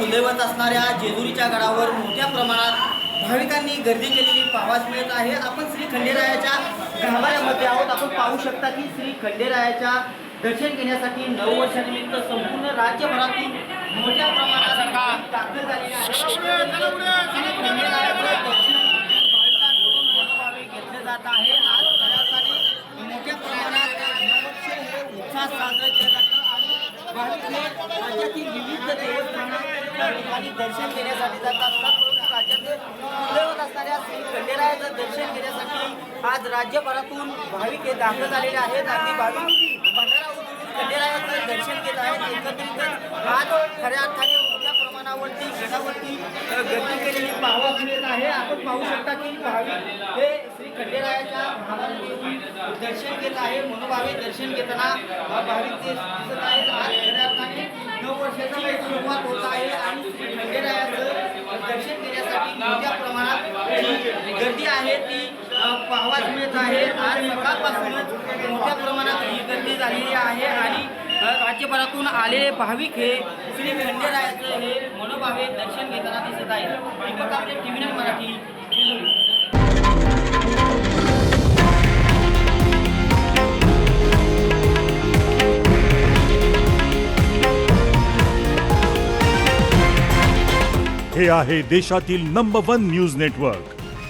कुलदैवत असणाऱ्या जेजुरीच्या गडावर मोठ्या प्रमाणात भाविकांनी गर्दी केलेली पाहावयास मिळत आहे. आपण श्री खंडेरायाच्या गाभाऱ्यामध्ये आहोत. आपण पाहू शकता की श्री खंडेरायाच्या दर्शन घेण्यासाठी नऊ वर्षानिमित्त संपूर्ण राज्यभरातून मोठ्या प्रमाणात दाखल झालेले घेतले जात आहे. आज मोठ्या प्रमाणात नववर्ष हे उत्साहात साजरं केलं जातं आणि हे राज्यातील विविध ठिकाणी दर्शन घेण्यासाठी जात असतात परंतु राज्याचे कुलदैवत असणाऱ्या श्री खंडेरायाचं दर्शन घेण्यासाठी आज राज्यभरातून भाविक हे दाखल झालेले आहेत. अगदी भाविक भंडारा खंडेरायाचं दर्शन घेत आहेत. एकत्रितच आज खऱ्या अर्थाने मोठ्या प्रमाणावरती गडावरती गर्दी केलेली पाहावा मिळत आहे. आपण पाहू शकता की भाविक हे श्री खंडेरायाच्या भावाला येऊन दर्शन घेत आहे. मनोभावे दर्शन घेताना भाविक ते दिसत आहेत. आज खऱ्या अर्थाने नऊ वर्षाची सुरुवात होत आहे आणि श्री खंडेरायाचं दर्शन घेण्यासाठी मोठ्या प्रमाणात जी गर्दी आहे पाहावाच मिळत आहे. आज सकाळपासूनच मोठ्या प्रमाणात ही गर्दी झालेली आहे आणि राज्यभरातून आलेले भाविक हे श्री खंडेरायाचं हे मनोभावे दर्शन घेताना दिसत आहे दीपक आपले टी व्ही मराठी हे आहे देशातील नंबर वन न्यूज नेटवर्क